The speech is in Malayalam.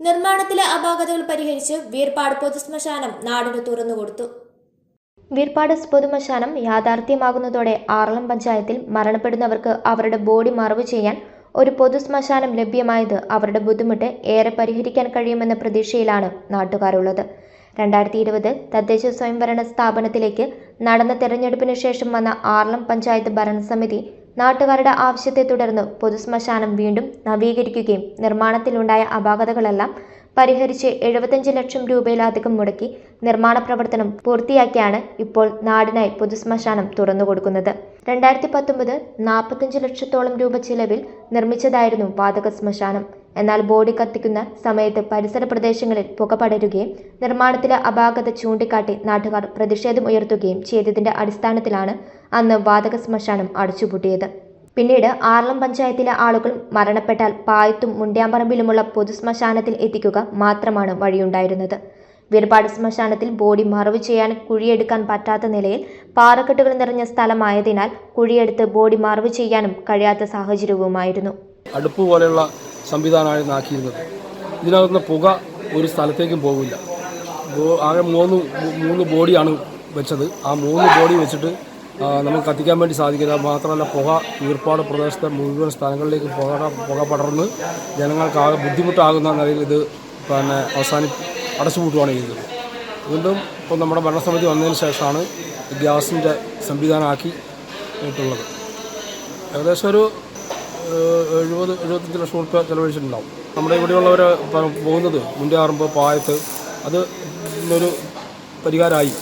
നിർമ്മാണത്തിലെ അപാകതകൾ പരിഹരിച്ച് വീർപ്പാട് പൊതുശ്മശാനം നാടിന് തുറന്നുകൊടുത്തു വീർപാട് പൊതുശ്മശാനം യാഥാർത്ഥ്യമാകുന്നതോടെ ആറളം പഞ്ചായത്തിൽ മരണപ്പെടുന്നവർക്ക് അവരുടെ ബോഡി മറവ് ചെയ്യാൻ ഒരു പൊതുശ്മശാനം ലഭ്യമായത് അവരുടെ ബുദ്ധിമുട്ട് ഏറെ പരിഹരിക്കാൻ കഴിയുമെന്ന പ്രതീക്ഷയിലാണ് നാട്ടുകാരുള്ളത്. രണ്ടായിരത്തി ഇരുപത് തദ്ദേശ സ്വയംഭരണ സ്ഥാപനത്തിലേക്ക് നടന്ന തെരഞ്ഞെടുപ്പിന് ശേഷം വന്ന ആറളം പഞ്ചായത്ത് ഭരണസമിതി നാട്ടുകാരുടെ ആവശ്യത്തെ തുടർന്ന് പൊതുശ്മശാനം വീണ്ടും നവീകരിക്കുകയും നിർമ്മാണത്തിലുണ്ടായ അപാകതകളെല്ലാം പരിഹരിച്ച് എഴുപത്തഞ്ച് ലക്ഷം രൂപയിലധികം മുടക്കി നിർമ്മാണ പ്രവർത്തനം പൂർത്തിയാക്കിയാണ് ഇപ്പോൾ നാടിനായി പൊതുശ്മശാനം തുറന്നു കൊടുക്കുന്നത്. രണ്ടായിരത്തി പത്തൊമ്പത് നാൽപ്പത്തഞ്ച് ലക്ഷത്തോളം രൂപ ചിലവിൽ നിർമ്മിച്ചതായിരുന്നു വാതക ശ്മശാനം. എന്നാൽ ബോഡി കത്തിക്കുന്ന സമയത്ത് പരിസര പ്രദേശങ്ങളിൽ പുക പടരുകയും നിർമ്മാണത്തിലെ അപാകത ചൂണ്ടിക്കാട്ടി നാട്ടുകാർ പ്രതിഷേധം ഉയർത്തുകയും ചെയ്തതിന്റെ അടിസ്ഥാനത്തിലാണ് അന്ന് വാതക ശ്മശാനം അടച്ചുപൂട്ടിയത്. പിന്നീട് ആർളം പഞ്ചായത്തിലെ ആളുകൾ മരണപ്പെട്ടാൽ പായത്തും മുണ്ടിയാമ്പറമ്പിലുമുള്ള പൊതുശ്മശാനത്തിൽ എത്തിക്കുക മാത്രമാണ് വഴിയുണ്ടായിരുന്നത്. വീർപാട് ശ്മശാനത്തിൽ ബോഡി മറവ് ചെയ്യാൻ കുഴിയെടുക്കാൻ പറ്റാത്ത നിലയിൽ പാറക്കെട്ടുകൾ നിറഞ്ഞ സ്ഥലമായതിനാൽ കുഴിയെടുത്ത് ബോഡി മറവ് ചെയ്യാനും കഴിയാത്ത സാഹചര്യവുമായിരുന്നു. അടുപ്പ് പോലെയുള്ള സംവിധാനമായിരുന്നു ആക്കിയിരുന്നത് ഇതിനകത്തുനിന്ന് പുക ഒരു സ്ഥലത്തേക്കും പോകില്ല ആകെ മൂന്ന് മൂന്ന് ബോഡിയാണ് വെച്ചത്. ആ മൂന്ന് ബോഡി വെച്ചിട്ട് നമുക്ക് കത്തിക്കാൻ വേണ്ടി സാധിക്കില്ല. മാത്രമല്ല പുക ഈർപ്പാട് പ്രദേശത്തെ മുഴുവൻ സ്ഥലങ്ങളിലേക്ക് പുക പുക പടർന്ന് ജനങ്ങൾക്ക് ആകെ ബുദ്ധിമുട്ടാകുന്ന നിലയിൽ ഇത് പിന്നെ അവസാനി അടച്ചുപൂട്ടുകയാണ് ചെയ്തത്. വീണ്ടും ഇപ്പോൾ നമ്മുടെ ഭരണസമിതി വന്നതിന് ശേഷമാണ് ഗ്യാസിന്റെ സംവിധാനമാക്കി ഏകദേശം ഒരു എഴുപത് എഴുപത്തഞ്ച് ലക്ഷം റുപ്യ ചിലവഴിച്ചിട്ടുണ്ടാവും. നമ്മുടെ ഇവിടെയുള്ളവർ പോകുന്നത് മുണ്ടിയാറുമ്പ് പായത്ത് അത് ഒരു പരിഹാരമായി.